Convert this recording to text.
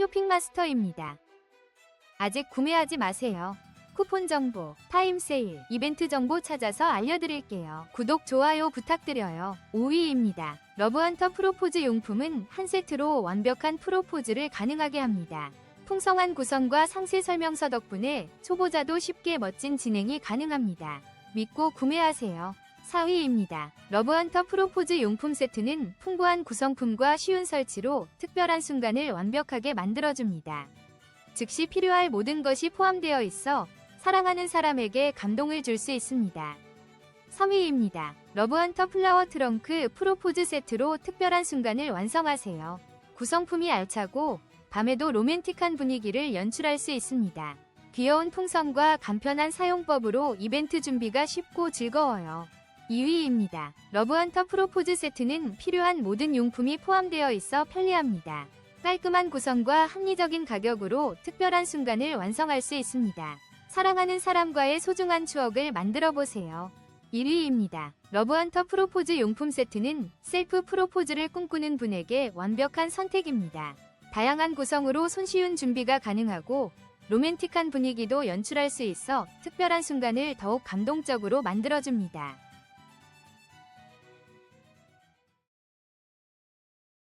쇼핑마스터입니다. 아직 구매하지 마세요. 쿠폰 정보, 타임 세일, 이벤트 정보 찾아서 알려드릴게요. 구독, 좋아요 부탁드려요. 5위입니다. 러브헌터 프로포즈 용품은 한 세트로 완벽한 프로포즈를 가능하게 합니다. 풍성한 구성과 상세 설명서 덕분에 초보자도 쉽게 멋진 진행이 가능합니다. 믿고 구매하세요. 4위입니다. 러브헌터 프로포즈 용품 세트는 풍부한 구성품과 쉬운 설치로 특별한 순간을 완벽하게 만들어줍니다. 즉시 필요할 모든 것이 포함되어 있어 사랑하는 사람에게 감동을 줄 수 있습니다. 3위입니다. 러브헌터 플라워 트렁크 프로포즈 세트로 특별한 순간을 완성하세요. 구성품이 알차고 밤에도 로맨틱한 분위기를 연출할 수 있습니다. 귀여운 풍성과 간편한 사용법으로 이벤트 준비가 쉽고 즐거워요. 2위입니다. 러브헌터 프로포즈 세트는 필요한 모든 용품이 포함되어 있어 편리합니다. 깔끔한 구성과 합리적인 가격으로 특별한 순간을 완성할 수 있습니다. 사랑하는 사람과의 소중한 추억을 만들어 보세요. 1위입니다. 러브헌터 프로포즈 용품 세트는 셀프 프로포즈를 꿈꾸는 분에게 완벽한 선택입니다. 다양한 구성으로 손쉬운 준비가 가능하고 로맨틱한 분위기도 연출할 수 있어 특별한 순간을 더욱 감동적으로 만들어줍니다.